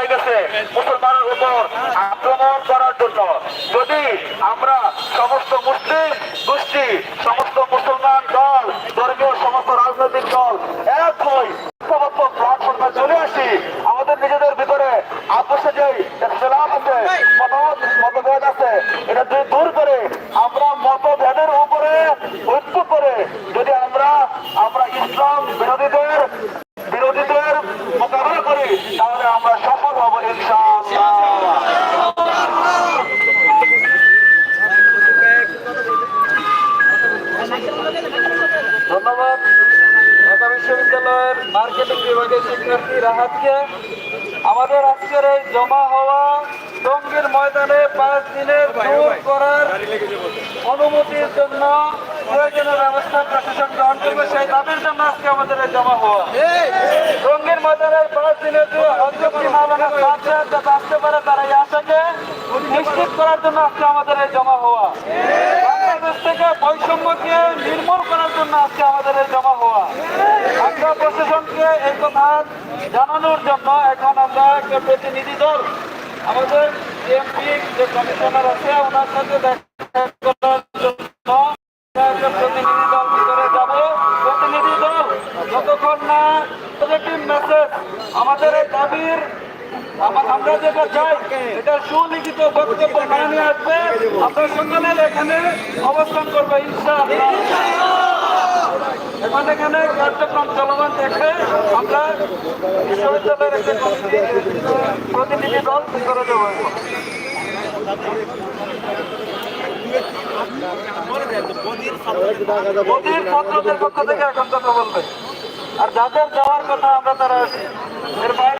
হয়ে গেছে মুসলমানের উপর আক্রমণ করার জন্য। যদি আমরা সমস্ত মুসলিম গোষ্ঠী, সমস্ত মুসলমান দল, ধর্মীয় সমস্ত রাজনৈতিক দল এক হই চলে আসি, আমাদের নিজেদের ভিতরে আপোষে যে মতভেদ আছে, এটা যদি দূর করে, আমরা মতভেদের উপরে ঐক্য করে, যদি আমরা আমরা ইসলাম বিরোধীদের বিরোধীদের মোকাবেলা করি, তাহলে আমরা সফল বিশ্ববিদ্যালয়ের মার্কেটিং বিভাগের শিক্ষার্থী রাহাতকে আমাদের আজকের এই জমা হওয়া টঙ্গীর ময়দানে পাঁচ দিনের দূর করার অনুমতির জন্য প্রয়োজনীয় ব্যবস্থা প্রশাসন গ্রহণ করবে। সেই দাবির জন্য আজকে আমাদের এই জমা হওয়া। টঙ্গীর ময়দানের পাঁচ অযোগ্য মালানা সাহায্য যাতে আসতে পারে তারা এই আশাকে নিশ্চিত করার জন্য আজকে আমাদের এই জমা হওয়া। বাংলাদেশ থেকে বৈষম্যকে নির্মূল করার জন্য আজকে আমাদের এই জমা হওয়া। আমরা প্রশাসনকে এই কথা জানানোর জন্য এখন আমরা একটা প্রতিনিধি দল, আমাদের এমপি যে কমিশনার আছে, ওনার সাথে আমরা যেটা চাই, এটা সুলিখিত বক্তব্য নিয়ে আসবে। আমরা সঙ্গে এখানে অবস্থান করব, ইনশাআল্লাহ। এখন কার্যক্রম চলমান দেখে আমরা বিশ্ববিদ্যালয়ের একটা প্রতিনিধি দল করে দেবো পক্ষ থেকে এখন কথা বলবে। আর যাদের যাওয়ার কথা আমরা তারা এর